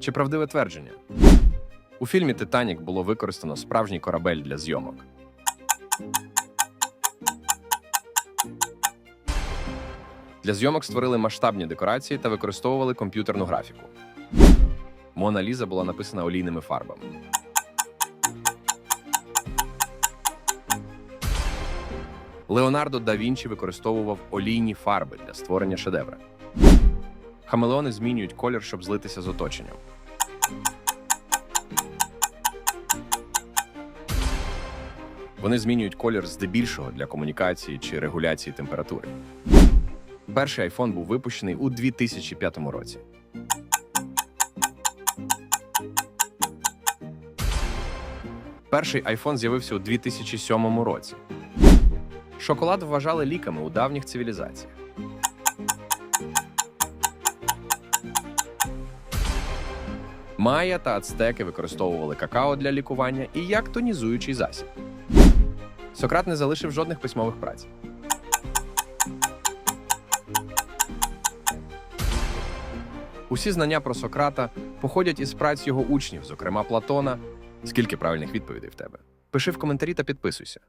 Чи правдиве твердження? У фільмі Титанік було використано справжній корабель для зйомок. Для зйомок створили масштабні декорації та використовували комп'ютерну графіку. Мона Ліза була написана олійними фарбами. Леонардо да Вінчі використовував олійні фарби для створення шедевра. Хамелеони змінюють колір, щоб злитися з оточенням. Вони змінюють колір здебільшого для комунікації чи регуляції температури. Перший iPhone був випущений у 2005 році. Перший iPhone з'явився у 2007 році. Шоколад вважали ліками у давніх цивілізаціях. Майя та ацтеки використовували какао для лікування і як тонізуючий засіб. Сократ не залишив жодних письмових праць. Усі знання про Сократа походять із праць його учнів, зокрема Платона. Скільки правильних відповідей в тебе? Пиши в коментарі та підписуйся.